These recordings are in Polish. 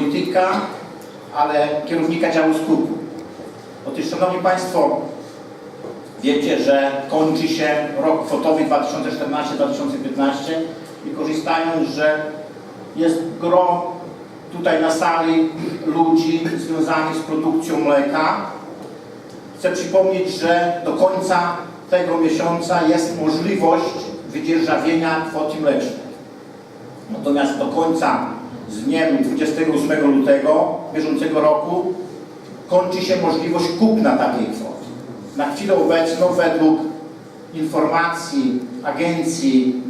polityka, ale kierownika działu skupu. Otóż, Szanowni Państwo, wiecie, że kończy się rok kwotowy 2014-2015 i korzystając, że jest gro tutaj na sali ludzi związanych z produkcją mleka, chcę przypomnieć, że do końca tego miesiąca jest możliwość wydzierżawienia kwoty mlecznej. Natomiast do końca z dniem 28 lutego bieżącego roku kończy się możliwość kupna takiej kwoty. Na chwilę obecną według informacji Agencji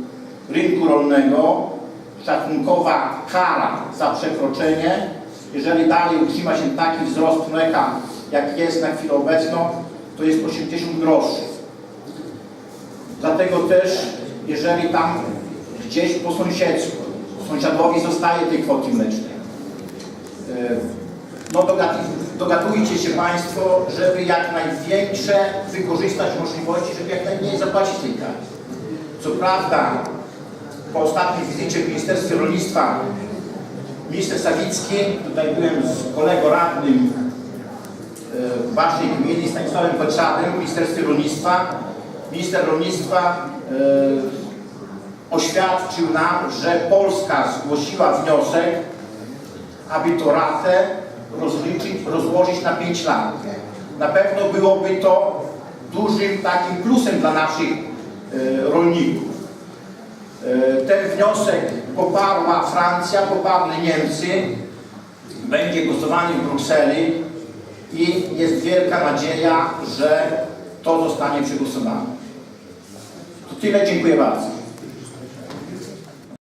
Rynku Rolnego szacunkowa kara za przekroczenie, jeżeli dalej utrzyma się taki wzrost mleka, jak jest na chwilę obecną, to jest 80 groszy. Dlatego też, jeżeli tam gdzieś po sąsiedztwu, sąsiadowi zostaje tej kwoty mlecznej, e, no dogad- dogadujcie się Państwo, żeby jak największe wykorzystać możliwości, żeby jak najmniej zapłacić tej kary. Co prawda, po ostatniej wizycie w Ministerstwie Rolnictwa, minister Sawicki, tutaj byłem z kolego radnym e, waszej gminie, Stanisławem Poczadem w Ministerstwie Rolnictwa, minister rolnictwa e, oświadczył nam, że Polska zgłosiła wniosek, aby tą ratę rozliczyć, rozłożyć na 5 lat. Na pewno byłoby to dużym takim plusem dla naszych e, rolników. E, Ten wniosek poparła Francja, poparli Niemcy, będzie głosowanie w Brukseli i jest wielka nadzieja, że to zostanie przegłosowane. To tyle, dziękuję bardzo.